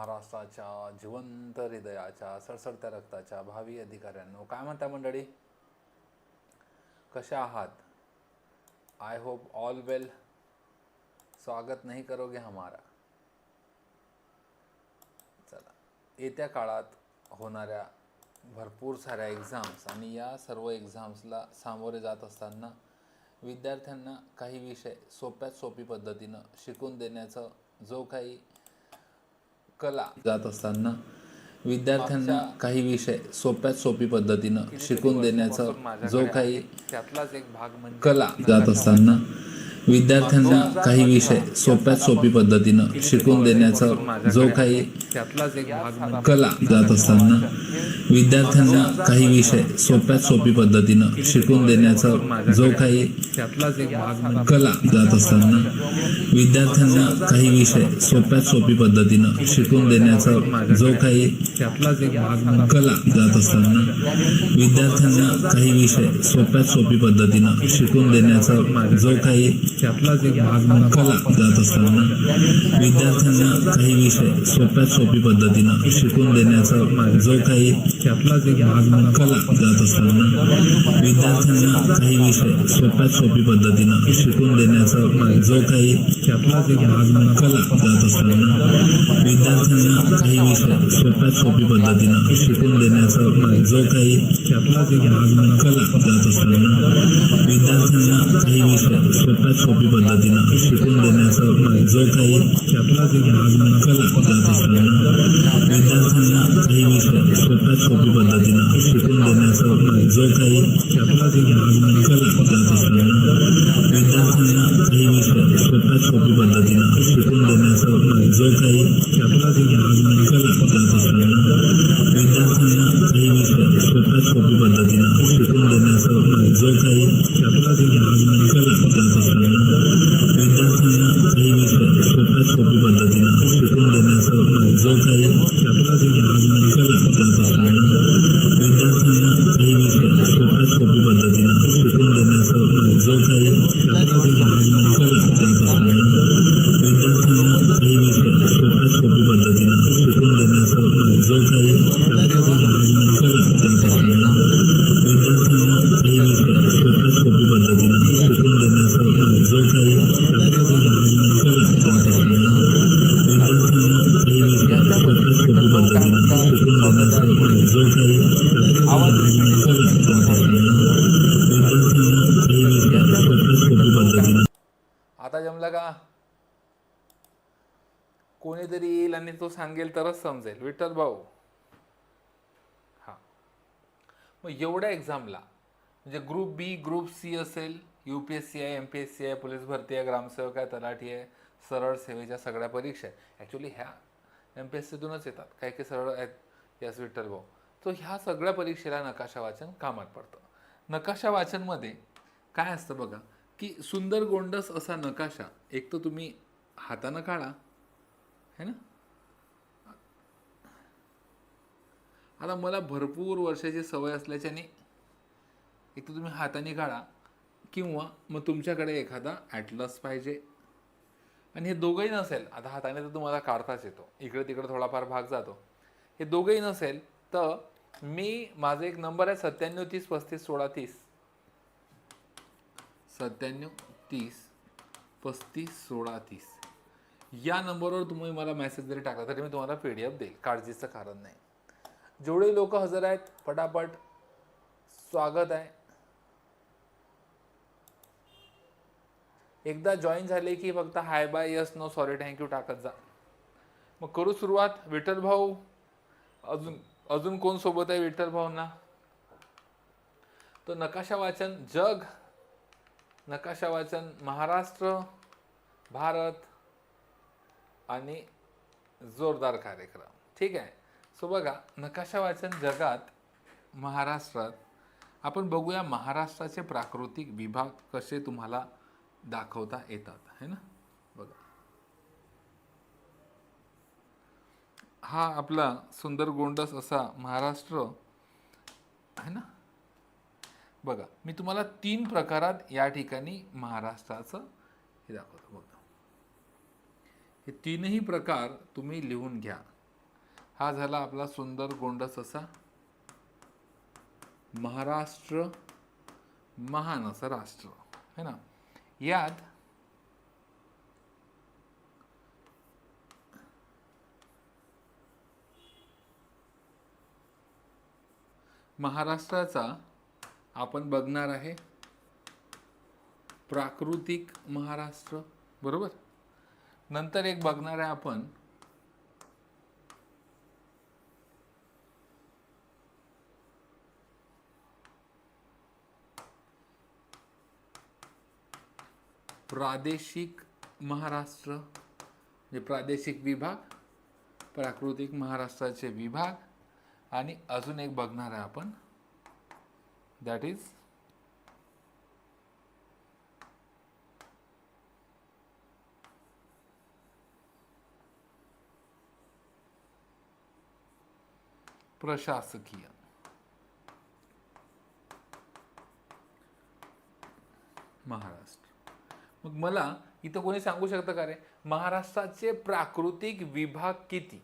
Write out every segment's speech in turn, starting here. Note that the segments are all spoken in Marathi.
महाराष्ट्राच्या जिवंत हृदयाच्या सडसडत्या रक्ताच्या भावी अधिकाऱ्यांनो काय म्हणता मंडळी? कशा आहात? आय होप ऑल वेल स्वागत नाही करोगे हमारा. चला येत्या काळात होणाऱ्या भरपूर साऱ्या एक्झाम्स आणि या सर्व एक्झाम्सला सामोरे जात असताना विद्यार्थ्यांना काही विषय सोप्यात सोपी पद्धतीनं शिकून देण्याचं जो काही कला जात असताना विद्यार्थ्यांना काही विषय सोप्यात सोपी पद्धतीनं शिकून देण्याचं जो काही त्यातलाच एक भाग म्हणजे कला. जात असताना विद्यार्थ्यांना काही विषय सोप्यात सोपी पद्धतीनं शिकून देण्याचा जो काही त्यातलाच एक कला जात असताना विद्यार्थ्यांना काही विषय सोप्यात सोपी पद्धतीनं शिकून देण्याचा जो काही त्यातलाच एक कला जात असताना विद्यार्थ्यांना काही विषय सोप्यात सोपी पद्धतीनं शिकून देण्याचा जो काही त्यातलाच एक कला जात असताना विद्यार्थ्यांना काही विषय सोप्यात सोपी पद्धतीनं शिकून देण्याचा जो काही त्यातलाच एक भाग कला जात असताना विद्यार्थ्यांना काही विषय सोप्यात सोपी पद्धतीनं शिकून देण्याचं जो काही त्यातलाच एक भाग कला जात असताना विद्यार्थ्यांना काही विषय सोप्यात सोपी पद्धतीनं शिकून देण्याचं जो काही त्यातलाच एक भाग कला जात असताना विद्यार्थ्यांना काही विषय सोप्यात सोपी पद्धतीनं शिकून देण्याचं जो काही त्यातलाच एक भाग कला जात असताना विद्यार्थ्यांना काही विषय सोप्यात सोपी पद्धतीनं शिकून देण्याचं जो काही त्यातलाच एक भाग कला जात असताना विद्यार्थ्यांना काही विषय सोप्यात सोपी पद्धतीनं शिकून देण्याचं जो काही त्यातलाच एक भाग कला जात असताना विद्यार्थ्यांना काही विषय सोप्यात सोपी पद्धतीनं शिकून देण्याचं जो काही त्यातलाच एक भाग कला जात असताना विद्यार्थ्यांना काही विषय सोप्यात सोपी आता जमला का? कोणीतरी येईल आणि तो सांगेल तरच समजेल. विठ्ठल भाऊ. हा. मग एवढ्या एक्झामला म्हणजे ग्रुप बी ग्रुप सी असेल यू पी एस सी आहे एम पी एस सी आहे पोलीस भरती आहे ग्रामसेवक आहे तलाठी आहे सरळ सेवेच्या सगळ्या परीक्षा आहे ॲक्च्युली ह्या एम पी एस सीतूनच येतात. काही काही सरळ आहेत. यस विठ्ठल भाऊ तो ह्या सगळ्या परीक्षेला नकाशा वाचन कामात पडतं. नकाशा वाचनमध्ये काय असतं बघा की सुंदर गोंडस असा नकाशा एक तर तुम्ही हातानं काढा है ना? आता मला भरपूर वर्षाची सवय असल्याच्याने एक तर तुम्ही हाताने काढा किंवा मग तुमच्याकडे एखादा ॲटलस पाहिजे. आणि हे दोघंही नसेल आता हाताने तर तुम्हाला काढताच येतो. इकडे तिकडे थोडाफार भाग जातो. हे दोघंही नसेल तर मी माझा एक नंबर आहे सत्त्याण्णव तीस पस्तीस सोळा तीस. सत्त्याण्णव तीस पस्तीस सोळा तीस. या नंबरवर तुम्ही मला मेसेज जरी टाकला तरी मी तुम्हाला पी डी एफ देईल. काळजीचं कारण नाही. जेवढे लोक हजर आहेत पटापट स्वागत आहे. एकदा जॉईन झाले की फक्त hi bye yes no sorry thank you टाकत जा. मग करू सुरुवात. विठ्ठल भाऊ अजून अजून कोण सोबत आहे विठ्ठल भाऊंना? तो नकाशा वाचन जग नकाशा वाचन महाराष्ट्र भारत आणि जोरदार कार्यक्रम. ठीक आहे? सो बघा नकाशा वाचन जगात महाराष्ट्रात आपण बघूया महाराष्ट्राचे प्राकृतिक विभाग कसे तुम्हाला दाखवता येतात. है ना? बघा. हा आपला सुंदर गोंडस असा महाराष्ट्र आहे ना? बघा मी तुम्हाला तीन प्रकारात या ठिकाणी महाराष्ट्राचं हे दाखवतो बघा. हे तीनही प्रकार तुम्ही लिहून घ्या. हा झाला आपला सुंदर गोंडस असा महाराष्ट्र महान असं राष्ट्र है ना? यात महाराष्ट्राचा आपण बघणार आहे प्राकृतिक महाराष्ट्र बरोबर? नंतर एक बघणार आहे आपण प्रादेशिक महाराष्ट्र म्हणजे प्रादेशिक विभाग प्राकृतिक महाराष्ट्राचे विभाग आणि अजून एक बघणार आहे आपण. दॅट इज प्रशासकीय. महाराष्ट्र. मग मला इथं कोणी सांगू शकतं का रे? महाराष्ट्राचे प्राकृतिक विभाग किती?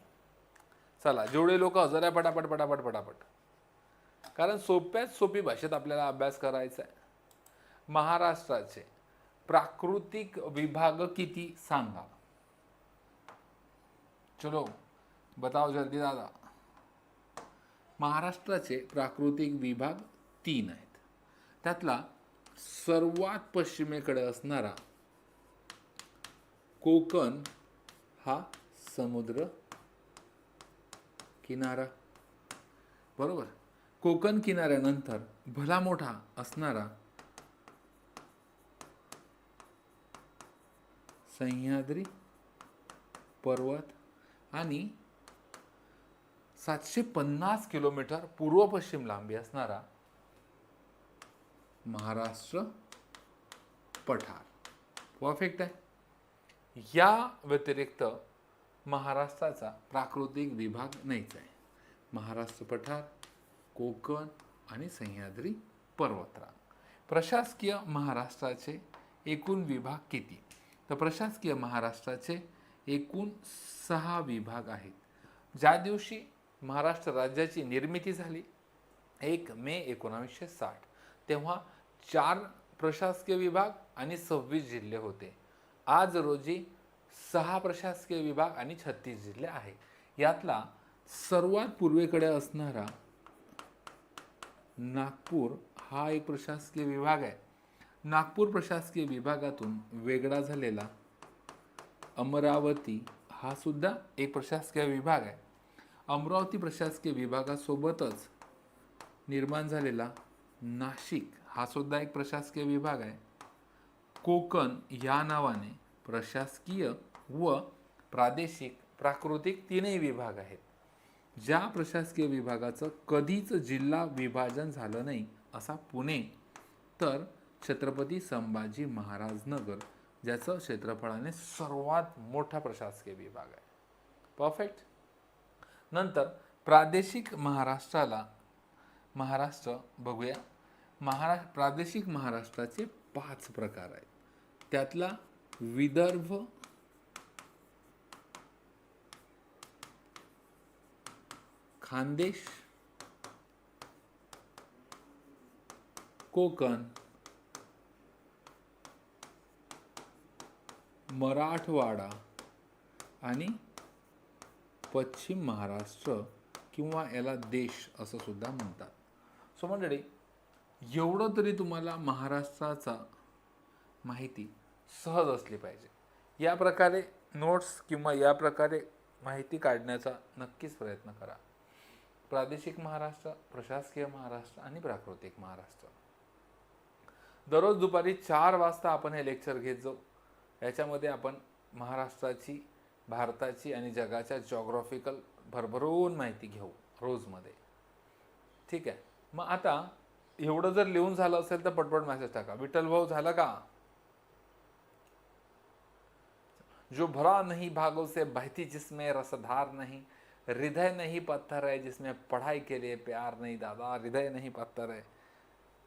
चला जेवढे लोक हजर आहे पटापट पटापट पटापट. कारण सोप्यात सोपी भाषेत आपल्याला अभ्यास करायचा आहे. महाराष्ट्राचे प्राकृतिक विभाग किती सांगा. चलो बताओ जल्दी दादा. महाराष्ट्राचे प्राकृतिक विभाग तीन आहेत. त्यातला सर्वात पश्चिमेकडे असणारा कोकण हा समुद्र किनारा. बरोबर? कोकण किनाऱ्यानंतर भला मोठा असणारा सह्याद्री पर्वत आणि सातशे पन्नास किलोमीटर पूर्व पश्चिम लांबी असणारा महाराष्ट्र पठार. परफेक्ट आहे या व्यतिरिक्त महाराष्ट्राचा प्राकृतिक विभाग नाहीच आहे. महाराष्ट्र पठार कोकण आणि सह्याद्री पर्वतरांग. प्रशासकीय महाराष्ट्राचे एकूण विभाग किती? तर प्रशासकीय महाराष्ट्राचे एकूण सहा विभाग आहेत. ज्या दिवशी महाराष्ट्र राज्याची निर्मिती झाली एक मे एकोणावीसशे साठ तेव्हा चार प्रशासकीय विभाग आणि सव्वीस जिल्हे होते. आज रोजी सहा प्रशासकीय विभाग आणि छत्तीस जिल्हे आहे. यातला सर्वात पूर्वेकडे असणारा नागपूर हा एक प्रशासकीय विभाग आहे. नागपूर प्रशासकीय विभागातून वेगळा झालेला अमरावती हा सुद्धा एक प्रशासकीय विभाग आहे. अमरावती प्रशासकीय विभागासोबतच निर्माण झालेला नाशिक हा सुद्धा एक प्रशासकीय विभाग आहे. कोकण या नावाने प्रशासकीय व प्रादेशिक प्राकृतिक तीनही विभाग आहेत. ज्या प्रशासकीय विभागाचं कधीच जिल्हा विभाजन झालं नाही असा पुणे तर छत्रपती संभाजी महाराज नगर ज्याचं क्षेत्रफळाने सर्वात मोठा प्रशासकीय विभाग आहे. परफेक्ट नंतर प्रादेशिक महाराष्ट्राला महाराष्ट्र बघूया. महारा प्रादेशिक महाराष्ट्राचे पाच प्रकार आहेत. त्यातला विदर्भ खानदेश कोकण मराठवाडा आणि पश्चिम महाराष्ट्र किंवा याला देश असं सुद्धा म्हणतात. सो मंडळी एवढं तरी तुम्हाला महाराष्ट्राचा माहिती सहज असली पाहिजे. या प्रकारे नोट्स किंवा या प्रकारे माहिती काढण्याचा नक्कीच प्रयत्न करा. प्रादेशिक महाराष्ट्र प्रशासकीय महाराष्ट्र आणि प्राकृतिक महाराष्ट्र. दररोज दुपारी चार वाजता आपण हे लेक्चर घेत जाऊ. याच्यामध्ये आपण महाराष्ट्राची भारताची आणि जगाच्या जॉग्रॉफिकल भरभरून माहिती घेऊ रोजमध्ये. ठीक आहे? मग आता एवढं जर लिहून झालं असेल तर पटपट मेसेज टाका. विठ्ठल भाऊ झालं का? जो भरा नहीं भागवसे से बहती जिसमें रसधार नहीं हृदय नहीं पत्थर है जिसमें पढ़ाई के लिए प्यार नहीं दादा हृदय नहीं पत्थर आहे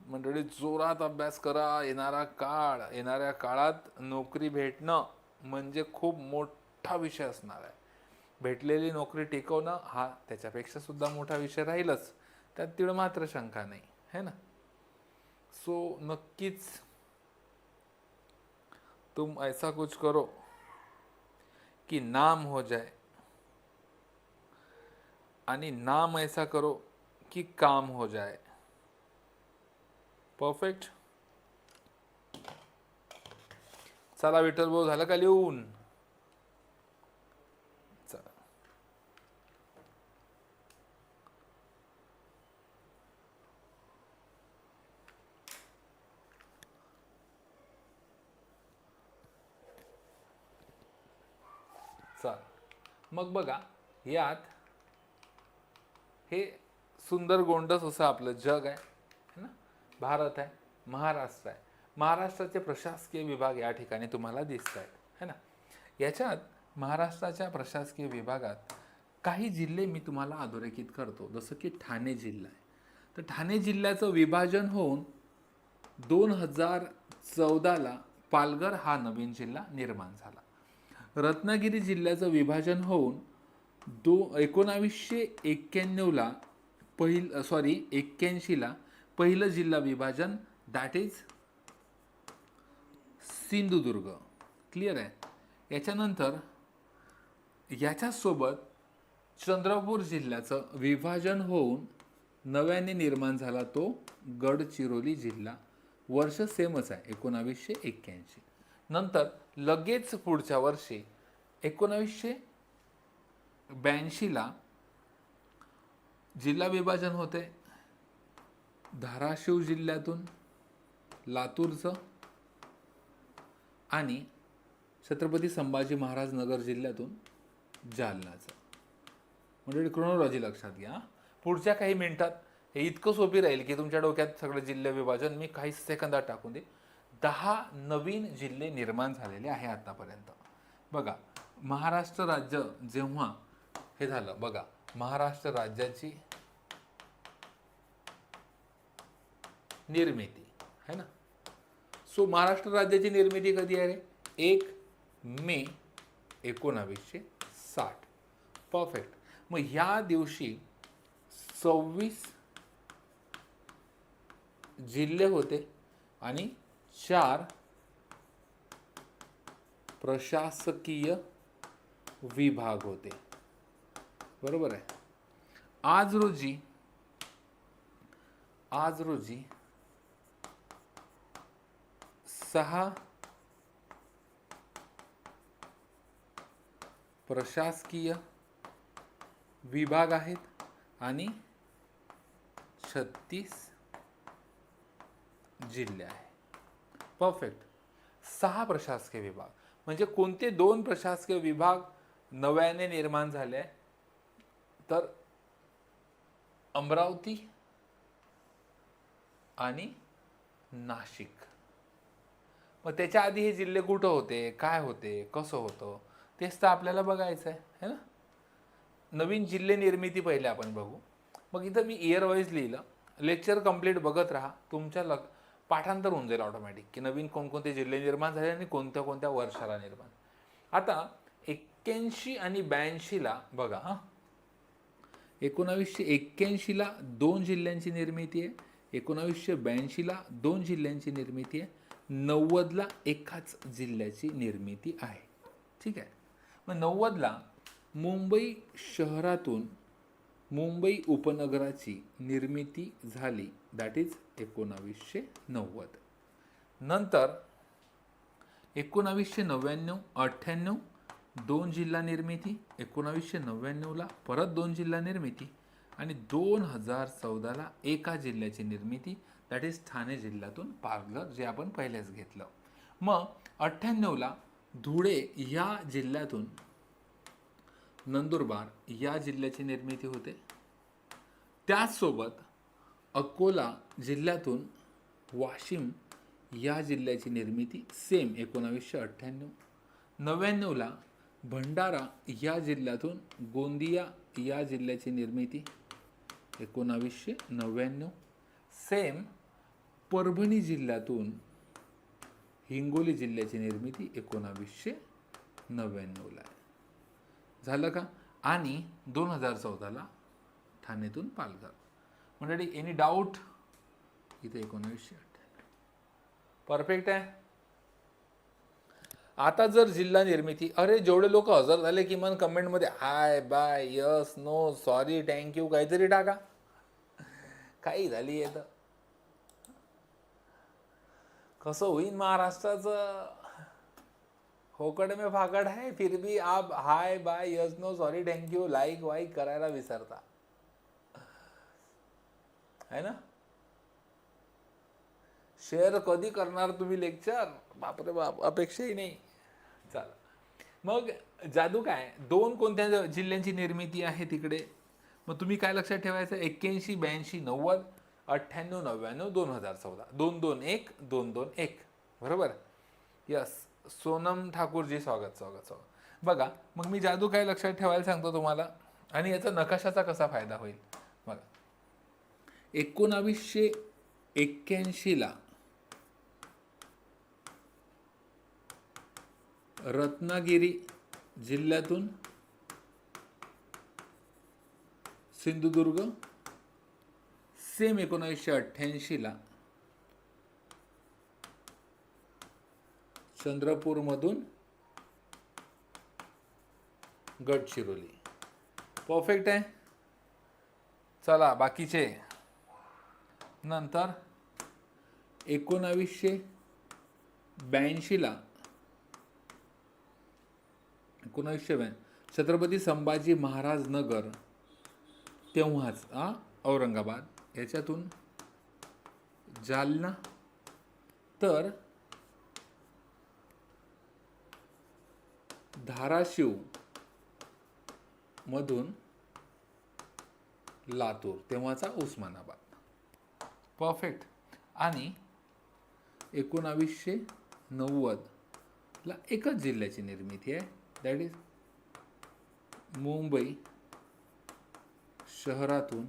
मंडळी जोरात अभ्यास करा येणारा काळ येणाऱ्या काळात नोकरी भेटणं म्हणजे खूप मोठा विषय असणार आहे. भेटलेली नोकरी टिकवणं हा त्याच्यापेक्षा सुद्धा मोठा विषय राहीलच. त्यात तिळ मात्र शंका नाही है ना? सो नक्कीच तुम ऐसा कुछ करो कि नाम हो जाए आणि नाम ऐसा करो कि काम हो जाए। परफेक्ट चला विठ्ठल भाऊ झालं का लिहून? चल. चाल. मग बघा यात हे सुंदर गोंडस असं आपलं जग आहे है ना? भारत आहे महाराष्ट्र आहे. महाराष्ट्राचे प्रशासकीय विभाग या ठिकाणी तुम्हाला दिसत आहेत है ना? याच्यात महाराष्ट्राच्या प्रशासकीय विभागात काही जिल्हे मी तुम्हाला अधोरेखित करतो. जसं की ठाणे जिल्हा आहे. तर ठाणे जिल्ह्याचं विभाजन होऊन दोन हजार चौदाला पालघर हा नवीन जिल्हा निर्माण झाला. रत्नागिरी जिल्ह्याचं विभाजन होऊन दो एकोणावीसशे एक्क्याण्णवला पहिल सॉरी एक्क्याऐंशीला पहिलं जिल्हा विभाजन दॅट इज सिंधुदुर्ग. क्लिअर आहे? याच्यानंतर याच्यासोबत चंद्रपूर जिल्ह्याचं विभाजन होऊन नव्याने निर्माण झाला तो गडचिरोली जिल्हा. वर्ष सेमच आहे एकोणावीसशे एक्क्याऐंशी. नंतर लगेच पुढच्या वर्षी एकोणावीसशे ब्याऐंशीला जिल्हा विभाजन होते. धाराशिव जिल्ह्यातून लातूरचं आणि छत्रपती संभाजी महाराज नगर जिल्ह्यातून जालनाचं. म्हणजे क्रोनॉलॉजी लक्षात घ्या. पुढच्या काही मिनिटात हे इतकं सोपी राहील की तुमच्या डोक्यात सगळं जिल्हे विभाजन मी काही सेकंदात टाकून दे दहा नवीन जिल्हे निर्माण झालेले आहे आतापर्यंत. बघा महाराष्ट्र राज्य जेव्हा हे झालं. बघा महाराष्ट्र राज्याची निर्मिती है ना? सो महाराष्ट्र राज्याची निर्मिती कधी आहे रे? एक मे एकोणावीसशे साठ. परफेक्ट मग ह्या दिवशी सव्वीस जिल्हे होते आणि चार प्रशासकीय विभाग होते. बरोबर आहे. आज रोजी आज रोजी सहा प्रशासकीय विभाग आहेत आणि छत्तीस जिल्हे आहे परफेक्ट सहा प्रशासकीय विभाग. म्हणजे कोणते दोन प्रशासकीय विभाग नव्याने निर्माण झाले आहे तर अमरावती आणि नाशिक. मग त्याच्या आधी हे जिल्हे कुठं होते? काय होते? कसं होतं? तेच तर आपल्याला बघायचं आहे है ना? नवीन जिल्हे निर्मिती पहिले आपण बघू. मग इथं मी इयरवाईज लिहिलं. लेक्चर कंप्लीट बघत राहा. तुमच्या लग पाठांतर होऊन जाईल ऑटोमॅटिक की नवीन कोणकोणते जिल्हे निर्माण झाले आणि कोणत्या कोणत्या वर्षाला निर्माण. आता एक्क्याऐंशी आणि ब्याऐंशीला बघा हां. एकोणावीसशे एक्क्याऐंशीला दोन जिल्ह्यांची निर्मिती आहे. एकोणावीसशे ब्याऐंशीला दोन जिल्ह्यांची निर्मिती आहे. नव्वदला एकाच जिल्ह्याची निर्मिती आहे. ठीक आहे? मग नव्वदला मुंबई शहरातून मुंबई उपनगराची निर्मिती झाली. दॅट इज एकोणावीसशे नव्वद. नंतर एकोणावीसशे नव्याण्णव अठ्ठ्याण्णव दोन जिल्हा निर्मिती एकोणावीसशे नव्याण्णवला परत दोन जिल्हा निर्मिती आणि दोन हजार चौदाला एका जिल्ह्याची निर्मिती दॅट इज ठाणे जिल्ह्यातून पार्लर जे आपण पहिलेच घेतलं. मग अठ्ठ्याण्णवला धुळे या जिल्ह्यातून नंदुरबार या जिल्ह्याची निर्मिती होते. त्याचसोबत अकोला जिल्ह्यातून वाशिम या जिल्ह्याची निर्मिती सेम एकोणावीसशे अठ्ठ्याण्णव. नव्याण्णवला भंडारा या जिल्ह्यातून गोंदिया या जिल्ह्याची निर्मिती एकोणावीसशे नव्याण्णव. सेम परभणी जिल्ह्यातून हिंगोली जिल्ह्याची निर्मिती एकोणावीसशे नव्याण्णवला आहे. झालं का? आणि दोन हजार चौदाला ठाणेतून पालघर. मंडळी एनी डाऊट इथे एकोणावीसशे अठ्ठ्याण्णव. परफेक्ट आहे? आता जर जिल्हा निर्मिती अरे जेवढे लोक हजर झाले किमान कमेंटमध्ये hi bye yes no sorry thank you काहीतरी टाका. काही झाली आहे तर. कसं होईन महाराष्ट्राचं? फोकड में फाकड आहे फिर भी आप hi bye yes no sorry thank you like वाईक करायला विसरता. है ना? शेअर कधी करणार तुम्ही लेक्चर? बापरे बाप अपेक्षाही नाही. चला मग जादू काय? दोन कोणत्या जिल्ह्यांची निर्मिती आहे तिकडे? मग तुम्ही काय लक्षात ठेवायचं? एक्क्याऐंशी ब्याऐंशी नव्वद अठ्ठ्याण्णव नव्याण्णव दोन हजार चौदा. दोन दोन एक दोन दोन एक. बरोबर? यस सोनम ठाकूरजी स्वागत स्वागत स्वागत. बघा मग मी जादू काय लक्षात ठेवायला सांगतो तुम्हाला? आणि याचा नकाशाचा कसा फायदा होईल? बघा. एकोणावीसशे एक्क्याऐंशीला रत्नागिरी जिल्ह्यातून सिंधुदुर्ग सेम एकोणीसशे अठ्ठ्याऐंशीला चंद्रपूरमधून गडचिरोली. परफेक्ट आहे. चला बाकीचे. नंतर एकोणावीसशे ब्याऐंशीला एकोणावीसशे ब्याऐंशी छत्रपती संभाजी महाराज नगर तेव्हाच आ औरंगाबाद. याच्यातून जालना. तर धाराशिव मधून लातूर तेव्हाचा उस्मानाबाद. परफेक्ट आणि एकोणावीसशे नव्वदला एकच जिल्ह्याची निर्मिती आहे. दॅट इज मुंबई शहरातून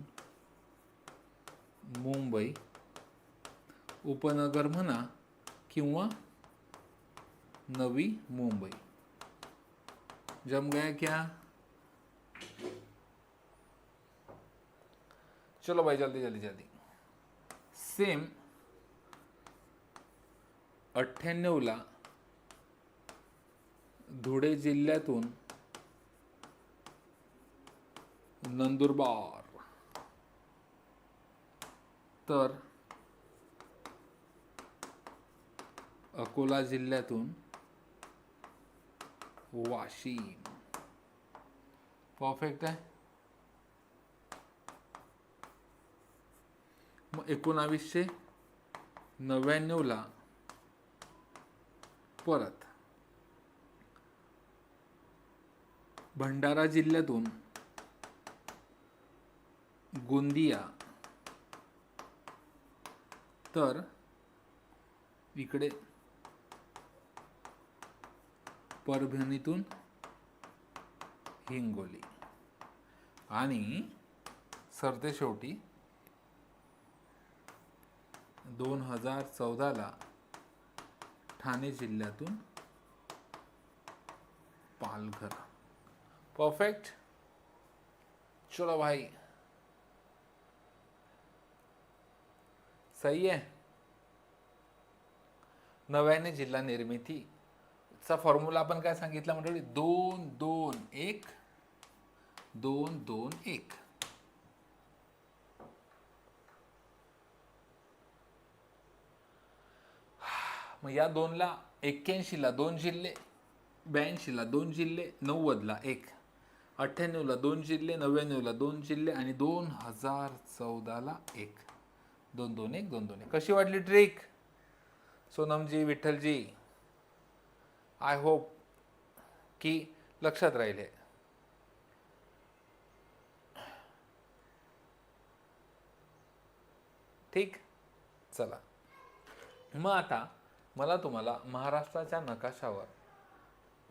मुंबई उपनगर म्हणा किंवा नवी मुंबई. जम गया क्या? चलो भाई जल्दी जल्दी जल्दी. सेम अठ्ठ्याण्णवला धुळे जिल्ह्यातून नंदुरबार. तर अकोला जिल्ह्यातून वाशिम. परफेक्ट आहे. मग एकोणावीसशे नव्याण्णवला परत. भंडारा जिल्ह्यातून गोंदिया. तर इकडे परभणीतून हिंगोली. आणि सरतेशेवटी दोन हजार चौदाला ठाणे जिल्ह्यातून पालघर. परफेक्ट चलो भाई। सही आहे नव्याने जिल्हा निर्मितीचा फॉर्म्युला आपण काय सांगितला म्हणजे दोन दोन एक. दोन दोन एक. मग या दोनला एक्क्याऐंशीला दोन जिल्हे ब्याऐंशीला दोन जिल्हे नव्वदला एक. अठ्ठ्याण्णवला दोन जिल्हे नव्याण्णवला दोन जिल्हे आणि दोन हजार चौदाला एक. दोन दोन एक दोन दोन एक. कशी वाटली ट्रिक सोनमजी विठ्ठलजी आय होप की लक्षात राहिले. ठीक? चला. मग आता मला तुम्हाला महाराष्ट्राच्या नकाशावर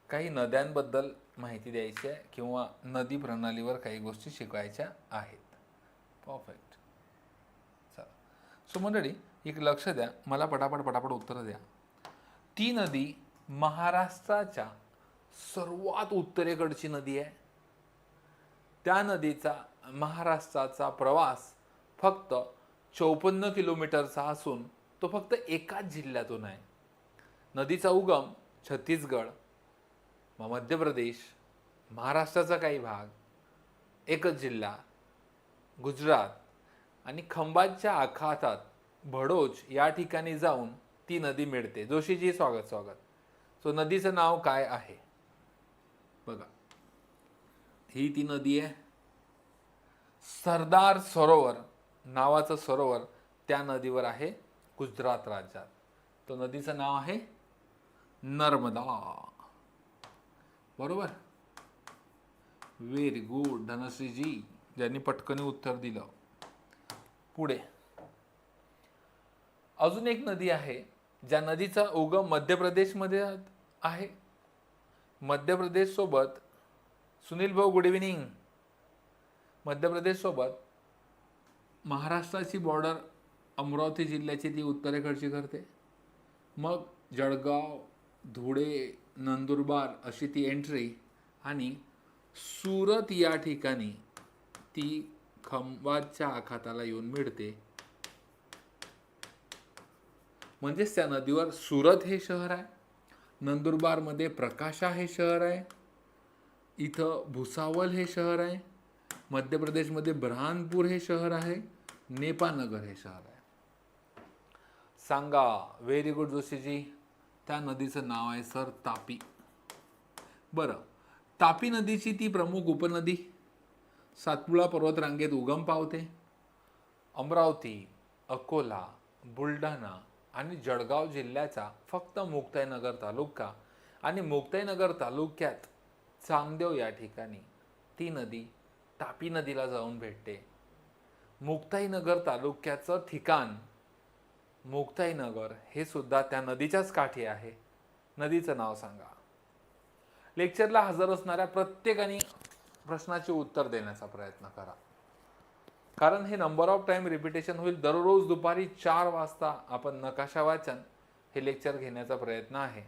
काही नद्यांबद्दल माहिती द्यायची आहे किंवा नदी प्रणालीवर काही गोष्टी शिकवायच्या आहेत. परफेक्ट चला. सो मंडळी एक लक्ष द्या. मला पटापट पटापट उत्तरं द्या. ती नदी महाराष्ट्राच्या सर्वात उत्तरेकडची नदी आहे. त्या नदीचा महाराष्ट्राचा प्रवास फक्त चौपन्न किलोमीटरचा असून तो फक्त एकाच जिल्ह्यातून आहे. नदीचा उगम छत्तीसगड मग मध्य प्रदेश महाराष्ट्राचा काही भाग एकच जिल्हा गुजरात आणि खंबातच्या आखातात भडोच या ठिकाणी जाऊन ती नदी मिळते. जोशीजी स्वागत स्वागत. सो नदीचं नाव काय आहे? बघा. ही ती नदी आहे. सरदार सरोवर नावाचं सरोवर त्या नदीवर आहे गुजरात राज्यात. तो नदीचं नाव आहे नर्मदा. बरोबर? व्हेरी गुड धनश्रीजी ज्यांनी पटकनी उत्तर दिलं. पुढे. अजून एक नदी आहे ज्या नदीचा उगम मध्य प्रदेशमध्ये आहे. मध्य प्रदेश सोबत सुनील भाऊ गुड इव्हिनिंग मध्य प्रदेश सोबत महाराष्ट्राची बॉर्डर अमरावती जिल्ह्याची ती उत्तरेकडची करते. मग जळगाव धुळे नंदुरबार अशी ती एंट्री आणि सुरत या ठिकाणी ती खंबाच्या आखाताला येऊन मिळते. म्हणजेच त्या नदीवर सुरत हे शहर आहे नंदुरबारमध्ये प्रकाशा हे शहर आहे इथं भुसावल हे शहर आहे मध्य प्रदेशमध्ये ब्रहानपूर हे शहर आहे नेपानगर हे शहर आहे. सांगा व्हेरी गुड जोशीजी. त्या नदीचं नाव आहे सर तापी. बरं तापी नदीची ती प्रमुख उपनदी सातपुळा पर्वतरांगेत उगम पावते. अमरावती अकोला बुलढाणा आणि जळगाव जिल्ह्याचा फक्त मुक्ताईनगर तालुका आणि मुक्ताईनगर तालुक्यात चांगदेव या ठिकाणी ती नदी तापी नदीला जाऊन भेटते. मुक्ताईनगर तालुक्याचं ठिकाण मुक्ताईनगर हे सुद्धा त्या नदीच्याच काठी आहे. नदीचं नाव सांगा. लेक्चरला हजर असणाऱ्या प्रत्येकाने प्रश्नाचे उत्तर देण्याचा प्रयत्न करा. कारण हे नंबर ऑफ टाइम रिपिटेशन होईल. दररोज दुपारी चार वाजता आपण नकाशा वाचन हे लेक्चर घेण्याचा प्रयत्न आहे.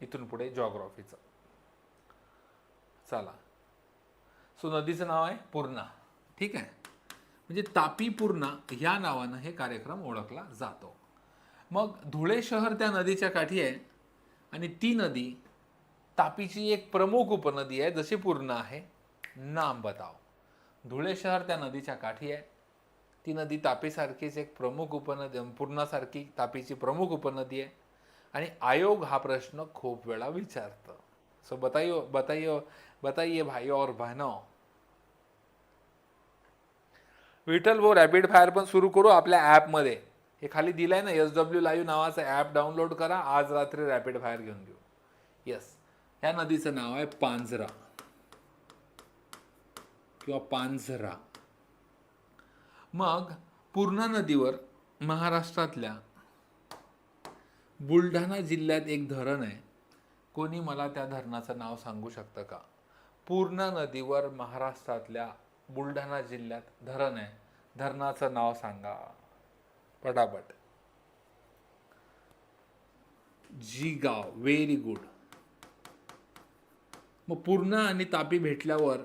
इथून पुढे जॉग्रॉफीचं चला. सो नदीचं नाव आहे पूर्णा. ठीक आहे? म्हणजे तापी पूर्णा ह्या नावानं हे कार्यक्रम ओळखला जातो. मग धुळे शहर त्या नदीच्या काठी आहे आणि ती नदी तापीची एक प्रमुख उपनदी आहे जशी पूर्ण आहे नाम बताव धुळे शहर त्या नदीच्या काठी आहे. ती नदी तापीसारखीच एक प्रमुख उपनदी पूर्णासारखी तापीची प्रमुख उपनदी आहे. आणि आयोग हा प्रश्न खूप वेळा विचारतं. सो बताइयो बताइयो बताइए भाई और बहनों विठ्ठल भाऊ रॅपिड फायर पण सुरू करू आपल्या ॲपमध्ये हे खाली दिलंय ना एस डब्ल्यू लाईव्ह नावाचं ॲप डाउनलोड करा. आज रात्री रॅपिड फायर घेऊन घेऊ. येस ह्या नदीचं नाव आहे पांझरा. किंवा पांझरा. मग पूर्णा नदीवर महाराष्ट्रातल्या बुलढाणा जिल्ह्यात एक धरण आहे. कोणी मला त्या धरणाचं नाव सांगू शकतं का? पूर्णा नदीवर महाराष्ट्रातल्या बुलढाणा जिल्ह्यात धरण आहे. धरणाचं नाव सांगा. पटापट. जिगाव व्हेरी गुड मग पूर्णा आणि तापी भेटल्यावर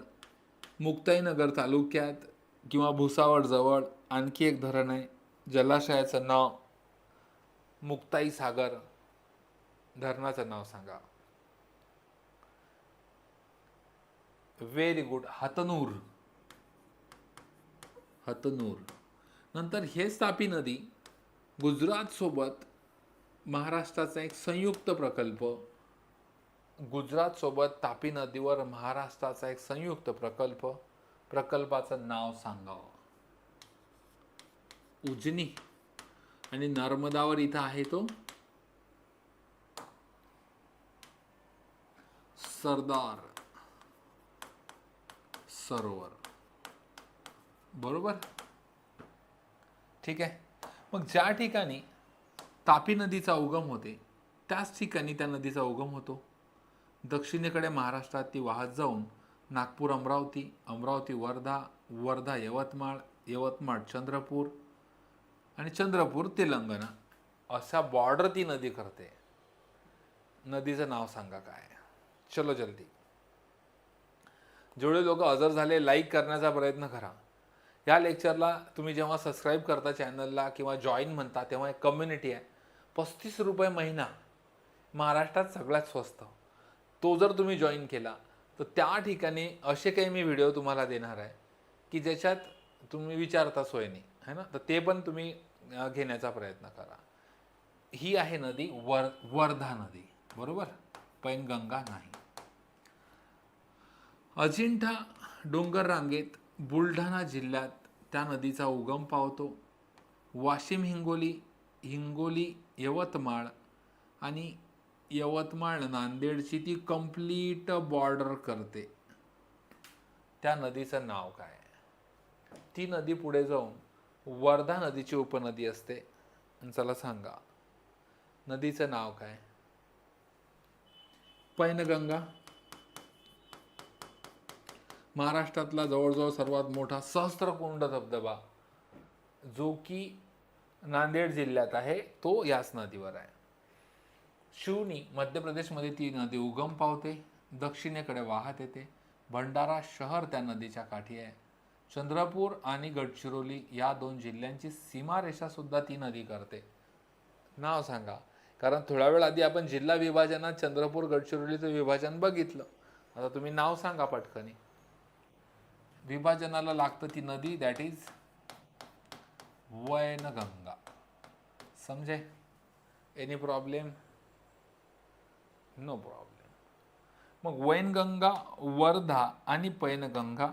मुक्ताईनगर तालुक्यात किंवा भुसावळ जवळ आणखी एक धरण आहे. जलाशयाचं नाव मुक्ताई सागर. धरणाचं नाव सांगा. Very good Hatnur. हतनूर. नंतर हेच तापी नदी गुजरात सोबत महाराष्ट्राचा एक संयुक्त प्रकल्प गुजरात सोबत तापी नदीवर महाराष्ट्राचा एक संयुक्त प्रकल्प प्रकल्पाचं नाव सांगावं. उजनी. आणि नर्मदावर इथं आहे तो सरदार सरोवर. बरोबर? ठीक आहे. मग ज्या ठिकाणी तापी नदीचा उगम होते त्याच ठिकाणी त्या नदीचा उगम होतो. दक्षिणेकडे महाराष्ट्रात ती वाहत जाऊन नागपूर अमरावती अमरावती वर्धा वर्धा यवतमाळ यवतमाळ चंद्रपूर आणि चंद्रपूर तेलंगणा अशा बॉर्डर ती नदी करते. नदीचं नाव सांगा काय? चलो जल्दी. जेवढे लोक हजर झाले लाईक करण्याचा प्रयत्न करा. या लेक्चरला तुम्ही जेव्हा सबस्क्राईब करता चॅनलला किंवा जॉईन म्हणता तेव्हा एक कम्युनिटी आहे. पस्तीस रुपये महिना महाराष्ट्रात सगळ्यात स्वस्त. तो जर तुम्ही जॉईन केला तर त्या ठिकाणी असे काही मी व्हिडिओ तुम्हाला देणार आहे की ज्याच्यात तुम्ही विचारता सोयनी है ना? तर ते पण तुम्ही घेण्याचा प्रयत्न करा. ही आहे नदी वर वर्धा नदी बरोबर? पैनगंगा नाही. अजिंठा डोंगर रांगेत बुलढाणा जिल्ह्यात त्या नदीचा उगम पावतो. वाशिम हिंगोली हिंगोली यवतमाळ आणि यवतमाळ नांदेडची ती कंप्लीट बॉर्डर करते. त्या नदीचं नाव काय? ती नदी पुढे जाऊन वर्धा नदीची उपनदी असते. चला सांगा नदीचं नाव काय? पैनगंगा. महाराष्ट्रातला जवळजवळ सर्वात मोठा सहस्त्रकुंड धबधबा जो की नांदेड जिल्ह्यात आहे तो याच नदीवर आहे. शिवनी मध्य प्रदेशमध्ये ती नदी उगम पावते दक्षिणेकडे वाहत येते. भंडारा शहर त्या नदीच्या काठी आहे. चंद्रपूर आणि गडचिरोली या दोन जिल्ह्यांची सीमारेषा सुद्धा ती नदी करते. नाव सांगा. कारण थोड्या वेळ आधी आपण जिल्हा विभाजनात चंद्रपूर गडचिरोलीचं विभाजन बघितलं. आता तुम्ही नाव सांगा पटकनी. विभाजनाला लागतं ती नदी दॅट इज वैनगंगा. समजे? एनी प्रॉब्लेम नो प्रॉब्लेम मग वैनगंगा वर्धा आणि पैनगंगा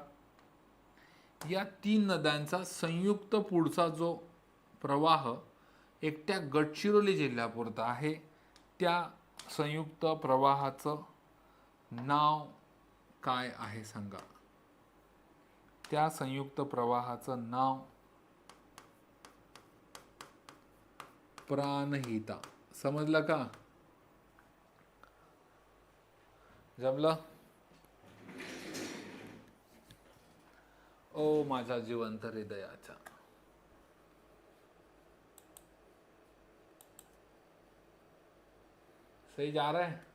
या तीन नद्यांचा संयुक्त पुढचा जो प्रवाह एकट्या गडचिरोली जिल्ह्यापुरता आहे त्या संयुक्त प्रवाहाचं नाव काय आहे सांगा. त्या संयुक्त प्रवाहाचं नाव प्राणहिता. समजलं का? जमलं? ओ माझ्या जिवंत हृदयाचा सही जा रहा है?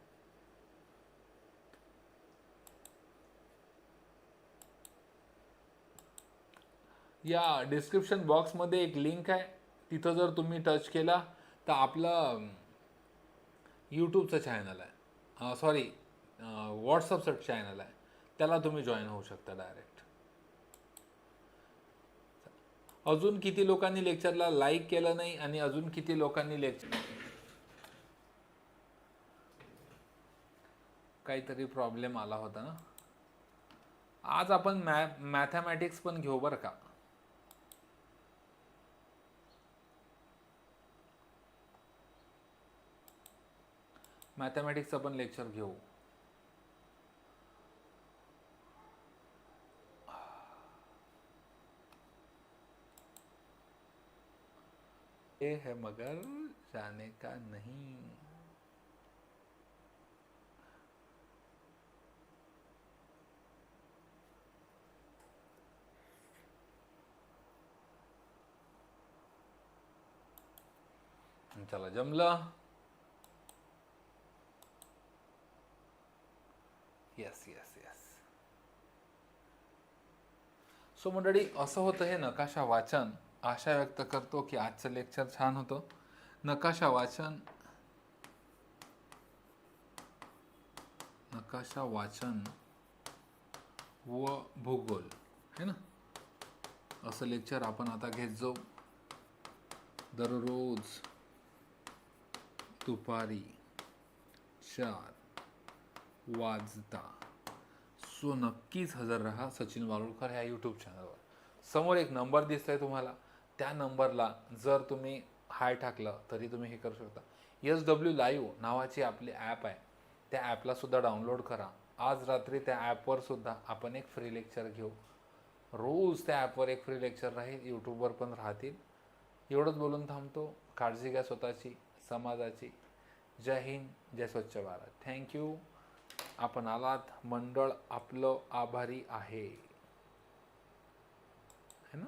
या डिस्क्रिप्शन बॉक्समध्ये एक लिंक आहे. तिथं जर तुम्ही टच केला तर आपलं यूट्यूबचं चॅनल आहे. सॉरी व्हॉट्सअपचं चॅनल आहे. त्याला तुम्ही जॉईन होऊ शकता डायरेक्ट अजून किती लोकांनी लेक्चरला लाईक केलं नाही आणि अजून किती लोकांनी लेक्चर काहीतरी प्रॉब्लेम आला होता ना? आज आपण मॅ मॅथमॅटिक्स पण घेऊ बरं का? मॅथमॅटिक्सचं पण लेक्चर घेऊ. ये है मगर जाने का नहीं. चला जमलं येस येस येस सो मंडळी असं होतं हे नकाशा वाचन. आशा व्यक्त करतो की आजचं लेक्चर छान होतं. नकाशा वाचन. नकाशा वाचन व भूगोल. है ना? असं लेक्चर आपण आता घेत जाऊ. दररोज दुपारी चार वाजता. सो नक्कीच हजर राहा सचिन वारुळकर ह्या यूट्यूब चॅनलवर समोर एक नंबर दिसतोय तुम्हाला. त्या नंबरला जर तुम्ही हाय टाकलं तरी तुम्ही हे करू शकता. एस डब्ल्यू लाईव्ह नावाची आपली ॲप आहे. त्या ॲपलासुद्धा डाउनलोड करा. आज रात्री त्या ॲपवर सुद्धा आपण एक फ्री लेक्चर घेऊ. रोज त्या ॲपवर एक फ्री लेक्चर राहील. यूट्यूबवर पण राहतील. एवढंच बोलून थांबतो. काळजी घ्या स्वतःची समाजाची. जय हिंद जय स्वच्छ भारत. थँक्यू आपण आलात मंडळ आपलं आभारी आहे. है ना?